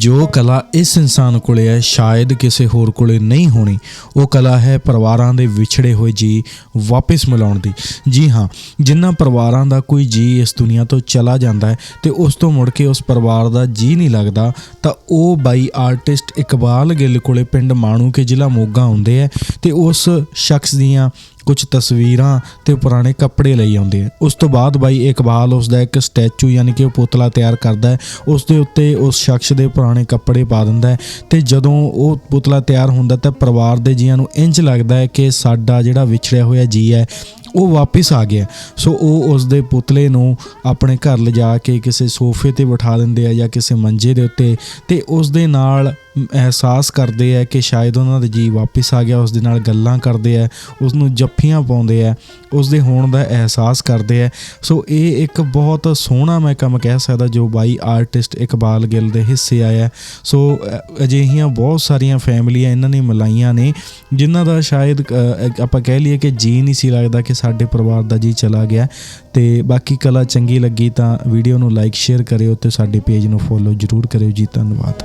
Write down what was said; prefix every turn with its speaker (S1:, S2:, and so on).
S1: ਜੋ ਕਲਾ ਇਸ ਇਨਸਾਨ ਕੋਲੇ ਹੈ, ਸ਼ਾਇਦ ਕਿਸੇ ਹੋਰ ਕੋਲੇ ਨਹੀਂ ਹੋਣੀ। ਉਹ ਕਲਾ ਹੈ ਪਰਿਵਾਰਾਂ ਦੇ ਵਿਛੜੇ ਹੋਏ ਜੀ ਵਾਪਸ ਮਿਲਾਉਣ ਦੀ। ਜੀ ਹਾਂ ਜਿਨ੍ਹਾਂ ਪਰਿਵਾਰਾਂ ਦਾ ਕੋਈ ਜੀ ਇਸ ਦੁਨੀਆ ਤੋਂ ਚਲਾ ਜਾਂਦਾ ਹੈ ਤੇ ਉਸ ਤੋਂ ਮੁੜ ਕੇ ਉਸ ਪਰਿਵਾਰ ਦਾ ਜੀ ਨਹੀਂ ਲੱਗਦਾ, ਤਾਂ ਉਹ ਬਾਈ ਆਰਟਿਸਟ ਇਕਬਾਲ ਗਿੱਲ ਕੋਲੇ ਪਿੰਡ ਮਾਣੂ ਕੇ ਜ਼ਿਲ੍ਹਾ ਮੋਗਾ ਆਉਂਦੇ ਆ ਤੇ ਉਸ ਸ਼ਖਸ ਦੀਆਂ ਕੁਝ ਤਸਵੀਰਾਂ ਤੇ ਪੁਰਾਣੇ ਕੱਪੜੇ ਲਈ ਆਉਂਦੇ ਆ। ਉਸ ਤੋਂ ਬਾਅਦ ਬਾਈ ਇਕਬਾਲ ਉਸ ਦਾ ਇੱਕ ਸਟੈਚੂ ਯਾਨੀ ਕਿ ਉਹ ਪੁਤਲਾ ਤਿਆਰ ਕਰਦਾ ਹੈ। ਉਸ ਦੇ ਉੱਤੇ ਉਸ ਸ਼ਖਸ ਦੇ ਪੁਰਾਣੇ ਕੱਪੜੇ ਪਾ ਦਿੰਦਾ ਹੈ ਤੇ ਜਦੋਂ ਉਹ ਪੁਤਲਾ ਤਿਆਰ ਹੁੰਦਾ ਤਾਂ ਪਰਿਵਾਰ ਦੇ ਜੀਆਂ ਨੂੰ ਇੰਜ ਲੱਗਦਾ ਹੈ ਕਿ ਸਾਡਾ ਜਿਹੜਾ ਵਿਛੜਿਆ ਹੋਇਆ ਜੀ ਹੈ, ਉਹ ਵਾਪਸ ਆ ਗਿਆ। ਸੋ ਉਹ ਉਸ ਦੇ ਪੁਤਲੇ ਨੂੰ ਆਪਣੇ ਘਰ ਲਿਜਾ ਕੇ ਕਿਸੇ ਸੋਫੇ ਤੇ ਬਿਠਾ ਦਿੰਦੇ ਆ ਜਾਂ ਕਿਸੇ ਮੰਜੇ ਦੇ ਉੱਤੇ ਤੇ ਉਸ ਦੇ ਨਾਲ ਅਹਿਸਾਸ ਕਰਦੇ ਆ ਕਿ ਸ਼ਾਇਦ ਉਹਨਾਂ ਦਾ ਜੀ ਵਾਪਸ ਆ ਗਿਆ ਉਸ ਦੇ ਨਾਲ ਗੱਲਾਂ ਕਰਦੇ ਆ ਉਸ ਨੂੰ ਜੱਫੀਆਂ ਪਾਉਂਦੇ ਆ ਉਸ ਦੇ ਹੋਣ ਦਾ ਅਹਿਸਾਸ ਕਰਦੇ ਆ। ਸੋ ਇਹ ਇੱਕ ਬਹੁਤ ਸੋਹਣਾ ਮੈਂ ਕੰਮ ਕਹਿ ਸਕਦਾ ਜੋ ਬਾਈ ਆਰਟਿਸਟ ਇਕਬਾਲ ਗਿੱਲ ਦੇ ਹਿੱਸੇ ਆਇਆ। ਸੋ ਅਜਿਹੀਆਂ ਬਹੁਤ ਸਾਰੀਆਂ ਫੈਮਲੀਆਂ ਇਹਨਾਂ ਨੇ ਮਿਲਾਈਆਂ ਨੇ, ਜਿਨ੍ਹਾਂ ਦਾ ਸ਼ਾਇਦ ਆਪਾਂ ਕਹਿ ਲਈਏ ਕਿ ਜੀ ਨਹੀਂ ਸੀ ਲੱਗਦਾ ਕਿ ਸਾਡੇ ਪਰਿਵਾਰ ਦਾ ਜੀ ਚਲਾ ਗਿਆ। ਤੇ ਬਾਕੀ ਕਲਾ ਚੰਗੀ ਲੱਗੀ ਤਾਂ ਵੀਡੀਓ ਨੂੰ ਲਾਈਕ, ਸ਼ੇਅਰ ਕਰਿਓ ਤੇ ਸਾਡੇ ਪੇਜ ਨੂੰ ਫੋਲੋ ਜਰੂਰ ਕਰਿਓ ਜੀ, ਧੰਨਵਾਦ।